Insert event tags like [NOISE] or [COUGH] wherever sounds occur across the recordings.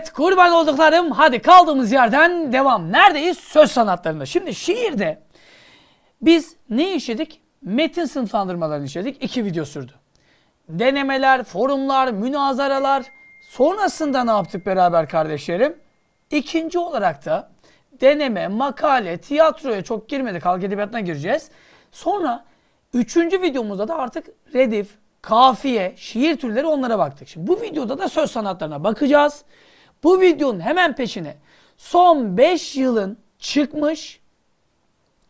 Evet kurban olduklarım hadi kaldığımız yerden devam. Neredeyiz? Söz sanatlarında. Şimdi şiirde biz ne işledik? Metin sınıflandırmalarını işledik. İki video sürdü. Denemeler, forumlar, münazaralar. Sonrasında ne yaptık beraber kardeşlerim? İkinci olarak da deneme, makale, tiyatroya çok girmedik. Halk edebiyatına gireceğiz. Sonra üçüncü videomuzda da artık redif, kafiye, şiir türleri onlara baktık. Şimdi bu videoda da söz sanatlarına bakacağız. Bu videonun hemen peşine son 5 yılın çıkmış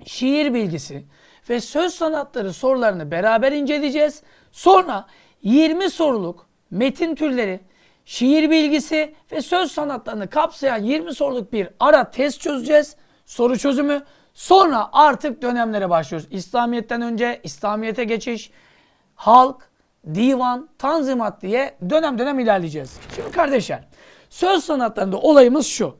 şiir bilgisi ve söz sanatları sorularını beraber inceleyeceğiz. Sonra 20 soruluk metin türleri, şiir bilgisi ve söz sanatlarını kapsayan 20 soruluk bir ara test çözeceğiz. Soru çözümü. Sonra artık dönemlere başlıyoruz. İslamiyet'ten önce İslamiyet'e geçiş, halk, divan, tanzimat diye dönem dönem ilerleyeceğiz. Şimdi kardeşler, söz sanatlarında olayımız şu.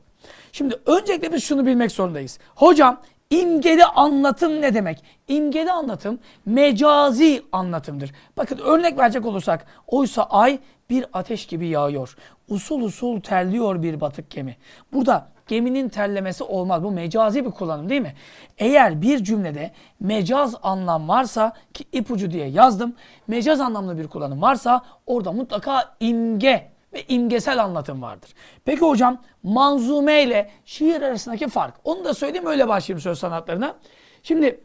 Şimdi öncelikle biz şunu bilmek zorundayız. Hocam imgeli anlatım ne demek? İmgeli anlatım mecazi anlatımdır. Bakın örnek verecek olursak oysa ay bir ateş gibi yağıyor. Usul usul terliyor bir batık gemi. Burada geminin terlemesi olmaz. Bu mecazi bir kullanım değil mi? Eğer bir cümlede mecaz anlam varsa ki ipucu diye yazdım. Mecaz anlamlı bir kullanım varsa orada mutlaka imge ve imgesel anlatım vardır. Peki hocam manzume ile şiir arasındaki fark. Onu da söyleyeyim öyle başlayayım söz sanatlarına. Şimdi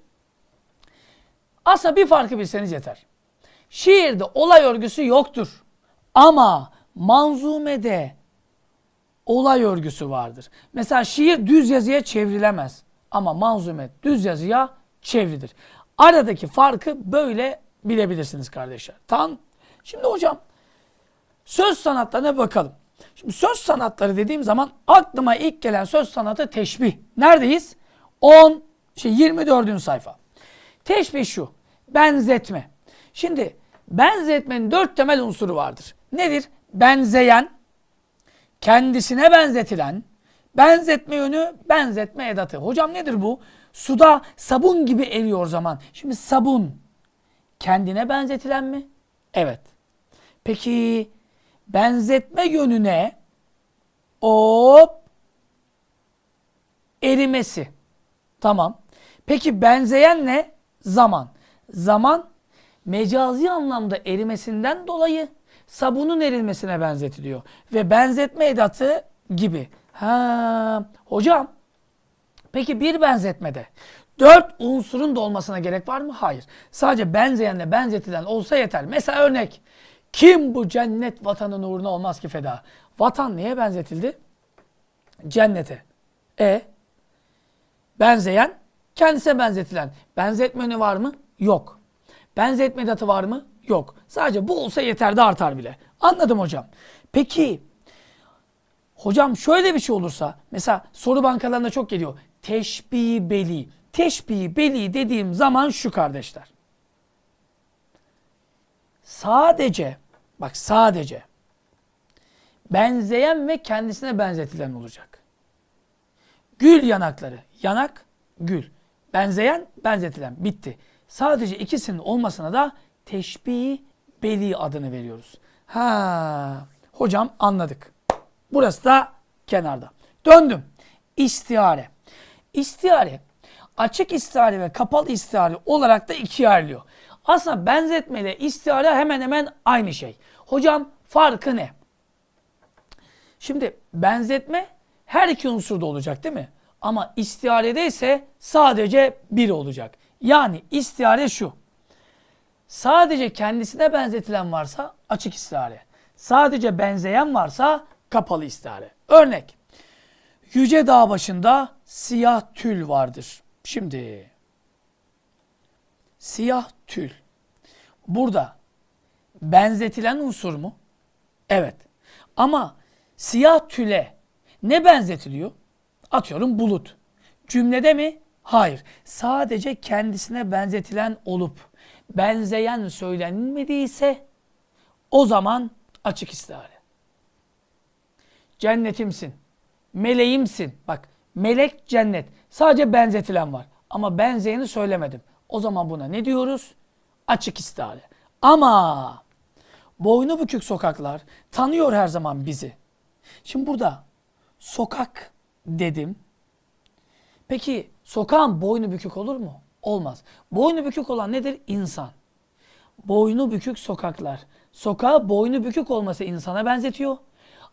aslında bir farkı bilseniz yeter. Şiirde olay örgüsü yoktur. Ama manzumede olay örgüsü vardır. Mesela şiir düz yazıya çevrilemez. Ama manzume düz yazıya çevrilir. Aradaki farkı böyle bilebilirsiniz kardeşler. Tamam. Şimdi hocam söz sanatlarına bakalım. Şimdi söz sanatları dediğim zaman aklıma ilk gelen söz sanatı teşbih. Neredeyiz? 10 şey 24. sayfa. Teşbih şu. Benzetme. Şimdi benzetmenin dört temel unsuru vardır. Nedir? Benzeyen, kendisine benzetilen, benzetme yönü, benzetme edatı. Hocam nedir bu? Suda sabun gibi eriyor zaman. Şimdi sabun kendine benzetilen mi? Evet. Peki benzetme yönüne hop erimesi. Tamam. Peki benzeyen ne? Zaman. Zaman mecazi anlamda erimesinden dolayı sabunun erilmesine benzetiliyor. Ve benzetme edatı gibi. Ha, hocam peki bir benzetmede dört unsurun da olmasına gerek var mı? Hayır. Sadece benzeyenle benzetilen olsa yeter. Mesela örnek. Kim bu cennet vatanın uğruna olmaz ki feda? Vatan neye benzetildi? Cennete. E benzeyen kendisine benzetilen. Benzetme yönü var mı? Yok. Benzetme edatı var mı? Yok. Sadece bu olsa yeter artar bile. Anladım hocam. Peki hocam şöyle bir şey olursa mesela soru bankalarında çok geliyor. Teşbih beli. Teşbih beli dediğim zaman şu kardeşler. Sadece bak sadece benzeyen ve kendisine benzetilen olacak. Gül yanakları. Yanak, gül. Benzeyen, benzetilen. Bitti. Sadece ikisinin olmasına da teşbih beli adını veriyoruz. Ha, hocam anladık. Burası da kenarda. Döndüm. İstihare. İstihare açık istihare ve kapalı istihare olarak da ikiye ayrılıyor. Aslında benzetme ile istihare hemen hemen aynı şey. Hocam farkı ne? Şimdi benzetme her iki unsurda olacak değil mi? Ama istiharede ise sadece biri olacak. Yani istihare şu. Sadece kendisine benzetilen varsa açık istihare. Sadece benzeyen varsa kapalı istihare. Örnek. Yüce dağ başında siyah tül vardır. Şimdi siyah tül. Burada benzetilen unsur mu? Evet. Ama siyah tüle ne benzetiliyor? Atıyorum bulut. Cümlede mi? Hayır. Sadece kendisine benzetilen olup benzeyen söylenmediyse o zaman açık istihare. Cennetimsin. Meleğimsin. Bak melek cennet. Sadece benzetilen var. Ama benzeyeni söylemedim. O zaman buna ne diyoruz? Açık istihare. Ama boynu bükük sokaklar tanıyor her zaman bizi. Şimdi burada sokak dedim. Peki sokağın boynu bükük olur mu? Olmaz. Boynu bükük olan nedir? İnsan. Boynu bükük sokaklar. Sokağa boynu bükük olması insana benzetiyor.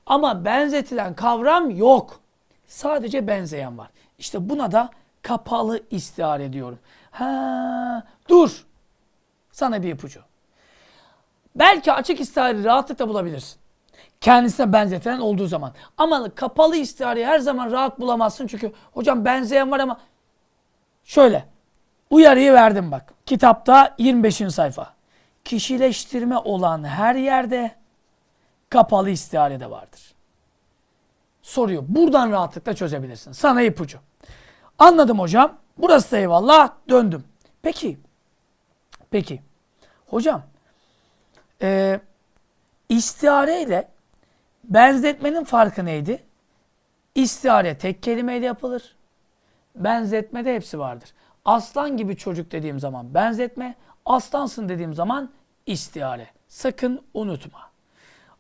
Ama benzetilen kavram yok. Sadece benzeyen var. İşte buna da kapalı istihare diyorum. Ha, dur. Sana bir ipucu. Belki açık istihare rahatlıkla bulabilirsin. Kendisine benzetilen olduğu zaman. Ama kapalı istihareyi her zaman rahat bulamazsın. Çünkü hocam benzeyen var ama şöyle uyarıyı verdim bak. Kitapta 25. sayfa. Kişileştirme olan her yerde kapalı istihare de vardır. Soruyor. Buradan rahatlıkla çözebilirsin. Sana ipucu. Anladım hocam. Burası da eyvallah. Döndüm. Peki. Peki. Hocam. Eee istihare ile benzetmenin farkı neydi? İstihare tek kelimeyle yapılır. Benzetmede hepsi vardır. Aslan gibi çocuk dediğim zaman benzetme, aslansın dediğim zaman istihare. Sakın unutma.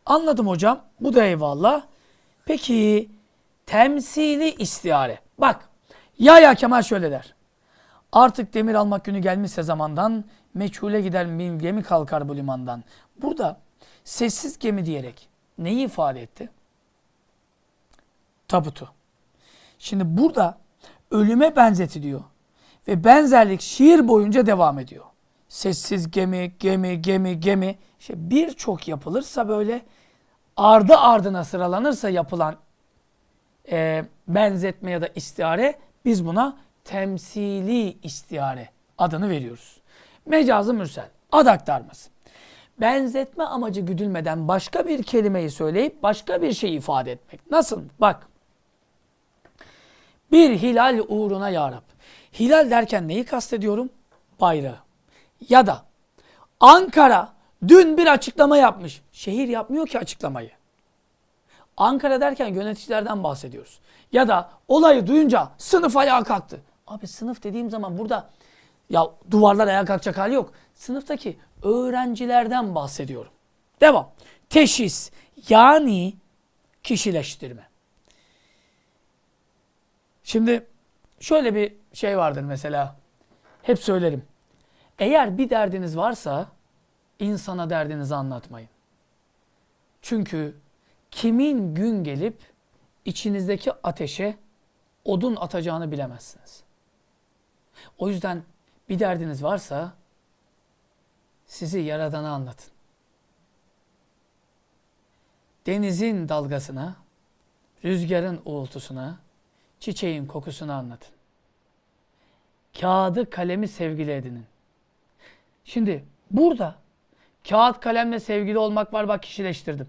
Anladım hocam. Bu da eyvallah. Peki temsili istihare. Bak Yahya Kemal şöyle der. Artık demir almak günü gelmişse zamandan, meçhule gider bir gemi kalkar bu limandan. Burada sessiz gemi diyerek neyi ifade etti? Tabutu. Şimdi burada ölüme benzetiliyor. Ve benzerlik şiir boyunca devam ediyor. Sessiz gemi, gemi, gemi, gemi. İşte birçok yapılırsa böyle ardı ardına sıralanırsa yapılan e, benzetme ya da istihare biz buna temsili istihare adını veriyoruz. Mecazı mürsel, ad aktarması. Benzetme amacı güdülmeden başka bir kelimeyi söyleyip başka bir şey ifade etmek. Nasıl? Bak. Bir hilal uğruna ya Rab. Hilal derken neyi kastediyorum? Bayrağı. Ya da Ankara dün bir açıklama yapmış. Şehir yapmıyor ki açıklamayı. Ankara derken yöneticilerden bahsediyoruz. Ya da olayı duyunca sınıf ayağa kalktı. Abi sınıf dediğim zaman burada ya duvarlar ayağa kalkacak hali yok. Sınıftaki öğrencilerden bahsediyorum. Devam. Teşhis yani kişileştirme. Şimdi şöyle bir şey vardır mesela. Hep söylerim. Eğer bir derdiniz varsa insana derdinizi anlatmayın. Çünkü kimin gün gelip içinizdeki ateşe odun atacağını bilemezsiniz. O yüzden bir derdiniz varsa sizi Yaradan'a anlatın. Denizin dalgasına, rüzgarın uğultusuna, çiçeğin kokusunu anlatın. Kağıdı kalemi sevgili edinin. Şimdi burada kağıt kalemle sevgili olmak var bak kişileştirdim.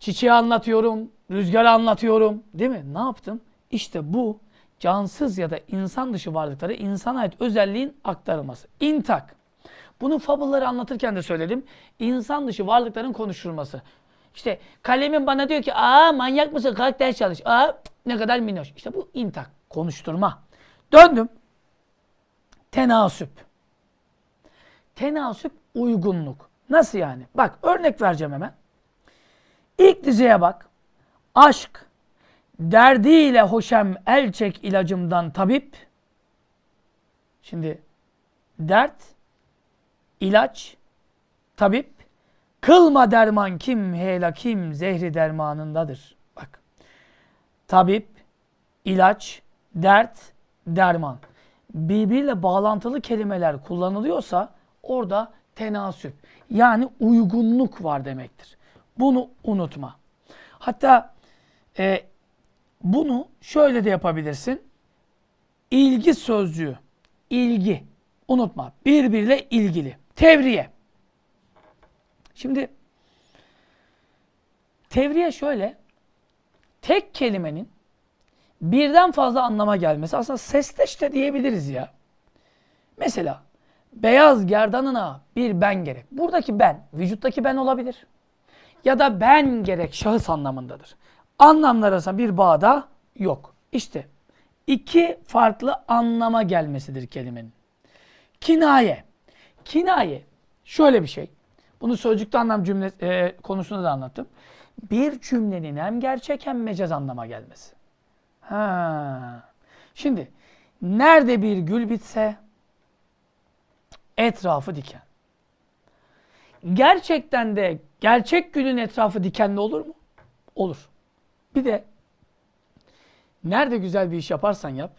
Çiçeği anlatıyorum, rüzgarı anlatıyorum. Değil mi? Ne yaptım? İşte bu cansız ya da insan dışı varlıkları insana ait özelliğin aktarılması. İntak. Bunu fabulları anlatırken de söyledim. İnsan dışı varlıkların konuşulması. İşte kalemin bana diyor ki aa manyak mısın kalk ders çalış. Aa ne kadar minnoş. İşte bu intak. Konuşturma. Döndüm. Tenasüp. Tenasüp uygunluk. Nasıl yani? Bak örnek vereceğim hemen. İlk dizeye bak. Aşk, derdiyle hoşem el çek ilacımdan tabip. Şimdi dert, ilaç, tabip. Kılma derman kim hela kim zehri dermanındadır. Bak. Tabip, ilaç, dert, derman. Birbiriyle bağlantılı kelimeler kullanılıyorsa orada tenasüp yani uygunluk var demektir. Bunu unutma. Hatta e, bunu şöyle de yapabilirsin. İlgi sözcüğü. İlgi. Unutma. Birbiriyle ilgili. Tevriye. Şimdi tevriye şöyle. Tek kelimenin birden fazla anlama gelmesi. Aslında sesteş de diyebiliriz ya. Mesela beyaz gerdanına bir ben gerek. Buradaki ben, vücuttaki ben olabilir. Ya da ben gerek şahıs anlamındadır. Anlamlar arasında bir bağda yok. İşte iki farklı anlama gelmesidir kelimenin. Kinaye. Kinaye şöyle bir şey. Bunu sözcükte anlam cümle e, konusunda da anlattım. bir cümlenin hem gerçek hem mecaz anlama gelmesi. Ha. Şimdi nerede bir gül bitse etrafı diken. Gerçekten de gerçek gülün etrafı dikenli olur mu? Olur. Bir de nerede güzel bir iş yaparsan yap,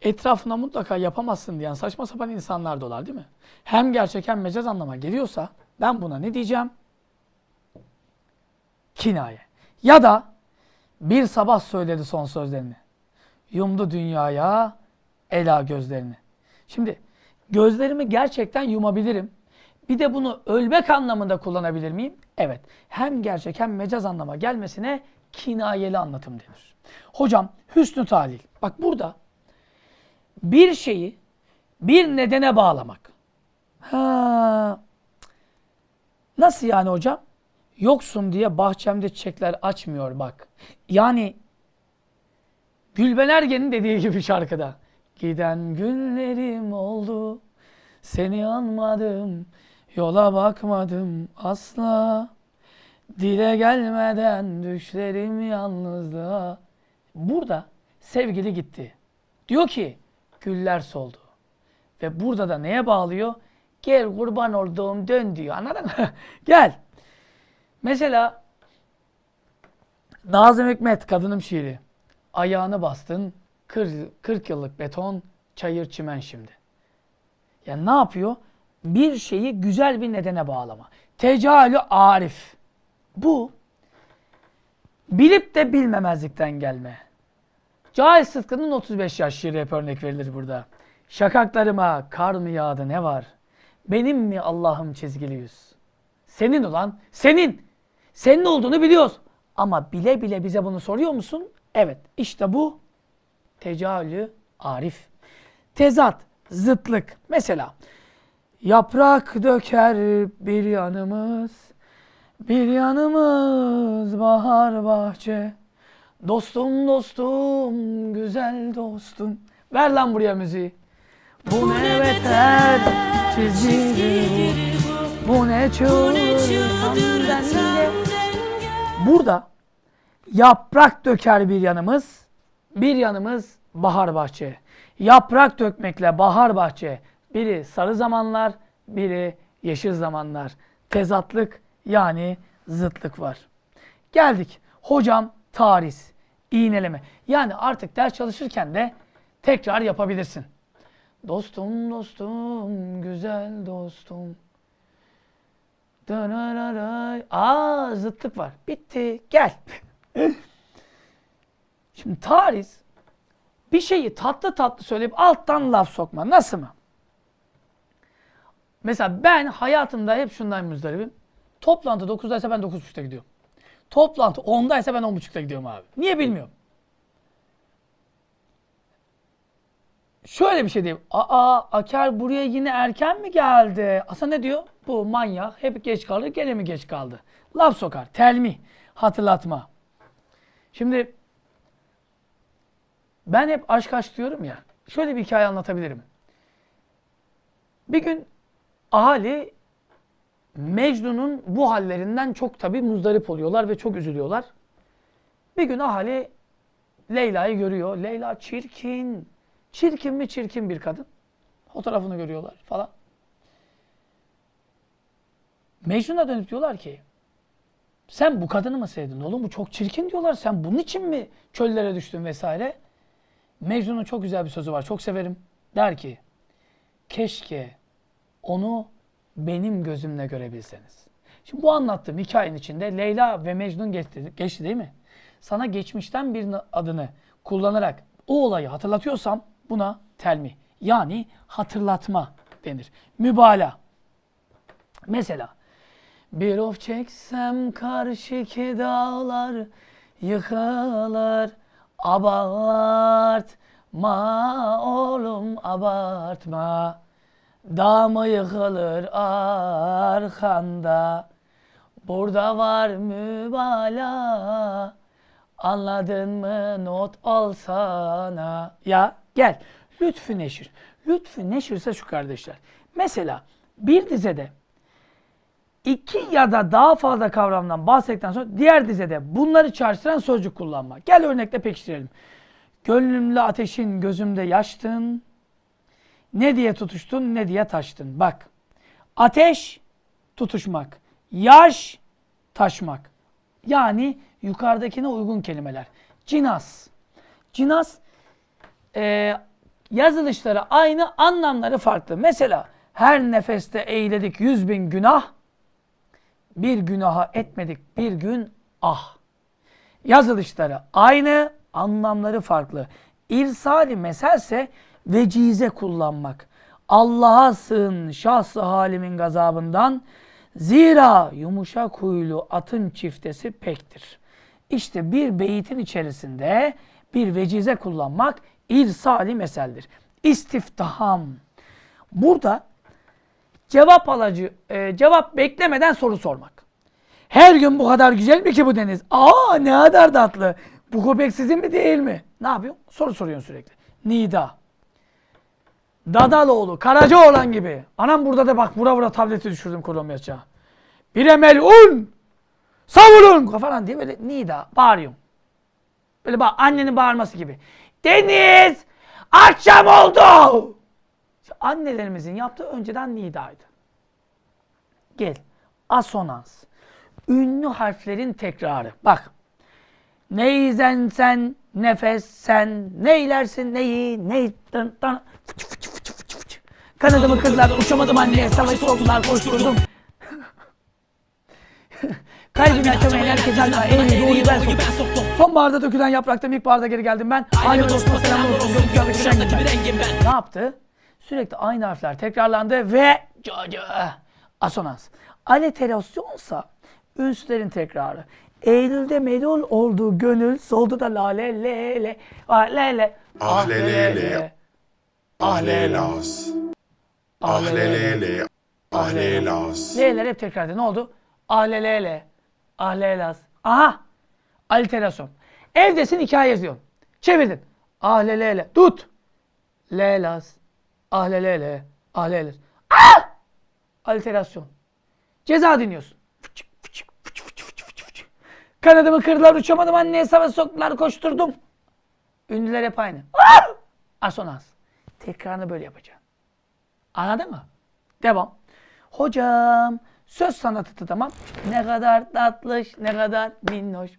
etrafına mutlaka yapamazsın diyen saçma sapan insanlar da olar değil mi? Hem gerçek hem mecaz anlama geliyorsa ben buna ne diyeceğim? Kinaye. Ya da bir sabah söyledi son sözlerini. Yumdu dünyaya ela gözlerini. Şimdi gözlerimi gerçekten yumabilirim. Bir de bunu ölmek anlamında kullanabilir miyim? Evet. Hem gerçek hem mecaz anlama gelmesine kinayeli anlatım denir. Hocam hüsnü talil. Bak burada bir şeyi bir nedene bağlamak. Ha. Nasıl yani hocam? Yoksun diye bahçemde çiçekler açmıyor bak. Yani Gülben Ergen'in dediği gibi şarkıda. Giden günlerim oldu, seni anmadım, yola bakmadım asla. Dile gelmeden düşlerim yalnızlığa. Burada sevgili gitti. Diyor ki güller soldu. Ve burada da neye bağlıyor? Gel kurban olduğum dön diyor. Anladın mı? [LAUGHS] Gel. Mesela Nazım Hikmet kadınım şiiri. Ayağını bastın 40, 40 yıllık beton çayır çimen şimdi. Yani ne yapıyor? Bir şeyi güzel bir nedene bağlama. Tecalü arif. Bu bilip de bilmemezlikten gelme. Cahil Sıtkı'nın 35 yaş şiiri hep örnek verilir burada. Şakaklarıma kar mı yağdı ne var? Benim mi Allah'ım çizgili yüz? Senin ulan, senin. Senin olduğunu biliyoruz. Ama bile bile bize bunu soruyor musun? Evet. İşte bu tecalü arif. Tezat, zıtlık. Mesela yaprak döker bir yanımız, bir yanımız bahar bahçe. Dostum dostum, güzel dostum. Ver lan buraya müziği. Bu ne beter çizgidir bu. Bu ne hamdenge. Burada yaprak döker bir yanımız, bir yanımız bahar bahçe. Yaprak dökmekle bahar bahçe. Biri sarı zamanlar, biri yeşil zamanlar. Tezatlık yani zıtlık var. Geldik. Hocam tarih, iğneleme. Yani artık ders çalışırken de tekrar yapabilirsin. Dostum dostum, güzel dostum. Aa zıtlık var. Bitti. Gel. Şimdi tarih bir şeyi tatlı tatlı söyleyip alttan laf sokma. Nasıl mı? Mesela ben hayatımda hep şundan müzdaribim. Toplantı 9'daysa ben 9.30'da gidiyorum. Toplantı 10'daysa ben 10.30'da gidiyorum abi. Niye bilmiyorum. Şöyle bir şey diyeyim. Aa Aker buraya yine erken mi geldi? Asa ne diyor? Bu manyak hep geç kaldı gene mi geç kaldı? Laf sokar. Telmi. Hatırlatma. Şimdi ben hep aşk aşk diyorum ya. Şöyle bir hikaye anlatabilirim. Bir gün ahali Mecnun'un bu hallerinden çok tabi muzdarip oluyorlar ve çok üzülüyorlar. Bir gün ahali Leyla'yı görüyor. Leyla çirkin. Çirkin mi çirkin bir kadın. Fotoğrafını görüyorlar falan. Mecnun'a dönüp diyorlar ki sen bu kadını mı sevdin oğlum bu çok çirkin diyorlar sen bunun için mi çöllere düştün vesaire. Mecnun'un çok güzel bir sözü var çok severim. Der ki keşke onu benim gözümle görebilseniz. Şimdi bu anlattığım hikayenin içinde Leyla ve Mecnun geçti, geçti değil mi? Sana geçmişten bir adını kullanarak o olayı hatırlatıyorsam buna telmi yani hatırlatma denir. Mübalağa. Mesela bir of çeksem karşıki dağlar yıkılır abartma oğlum abartma dağ mı yıkılır arkanda. Burada var mübalağa anladın mı? Not alsana. Ya gel. Lütfü neşir. Lütfü neşirse şu kardeşler. Mesela bir dizede iki ya da daha fazla kavramdan bahsettikten sonra diğer dizede bunları çağrıştıran sözcük kullanma. Gel örnekle pekiştirelim. Gönlümle ateşin gözümde yaştın. Ne diye tutuştun ne diye taştın. Bak. Ateş tutuşmak. Yaş taşmak. Yani yukarıdakine uygun kelimeler. Cinas. Cinas e, yazılışları aynı, anlamları farklı. Mesela her nefeste eyledik yüz bin günah, bir günaha etmedik bir gün ah. Yazılışları aynı, anlamları farklı. İrsali meselse vecize kullanmak. Allah'a sığın şahsı halimin gazabından. Zira yumuşak huylu atın çiftesi pektir. İşte bir beyitin içerisinde bir vecize kullanmak irsali meseldir. İstiftaham. Burada cevap alacı, e, cevap beklemeden soru sormak. Her gün bu kadar güzel mi ki bu deniz? Aa ne kadar tatlı. Bu köpek sizin mi değil mi? Ne yapıyorsun? Soru soruyorsun sürekli. Nida. Dadaloğlu, Karacaoğlan gibi. Anam burada da bak vura vura tableti düşürdüm Kolombiyaça. Bir emel un. Savurun falan diye böyle nida bağırıyorum. Böyle bak annenin bağırması gibi. Deniz akşam oldu. İşte annelerimizin yaptığı önceden nidaydı. Gel. Asonans. Ünlü harflerin tekrarı. Bak. Neyzen sen, nefes sen, neylersin neyi, ney... Dın, dın, fıçı fıçı. Kanadımı kırdılar, uçamadım anne, savaş soktular, koşturdum. Kalbimi açamayan herkes alma, eğri doğuyu ben soktum. Sonbaharda dökülen yapraktan ilkbaharda geri geldim ben. Aynı dostuma selam olsun, gökyüzü bir rengim ben. ne yaptı? Sürekli aynı harfler tekrarlandı ve asonans. Aliterasyonsa ünslerin tekrarı. Eylül'de melul oldu gönül, soldu da lale le le, ah le le, Ah le le le. Ah le las. Ah le le le. Ah le las. L'ler hep tekrardı. Ne oldu? Ahlelele. Ahlelas. Aha. Aliterasyon. Evdesin hikaye yazıyorsun. Çevirdin. Ahlelele. Tut. Lelas. Ahlelele. Ahlelas. Ah! Aliterasyon. Ceza dinliyorsun. Fıçık, fıçık, fıçık, fıçık, fıçık, fıçık, fıçık. Kanadımı kırdılar, uçamadım anneye savaş soktular, koşturdum. Ünlüler hep aynı. Ah! Asonans. Tekrarını böyle yapacaksın. Anladın mı? Devam. Hocam söz sanatı tamam. Ne kadar tatlış, ne kadar minnoş.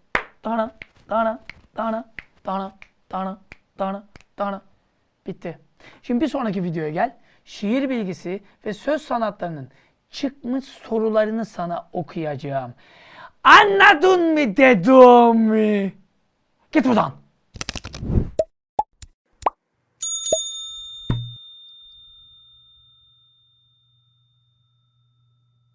Dana, dana, dana, dana, dana, dana, dana. Bitti. Şimdi bir sonraki videoya gel. Şiir bilgisi ve söz sanatlarının çıkmış sorularını sana okuyacağım. Anladın mı dedim mi? Git buradan.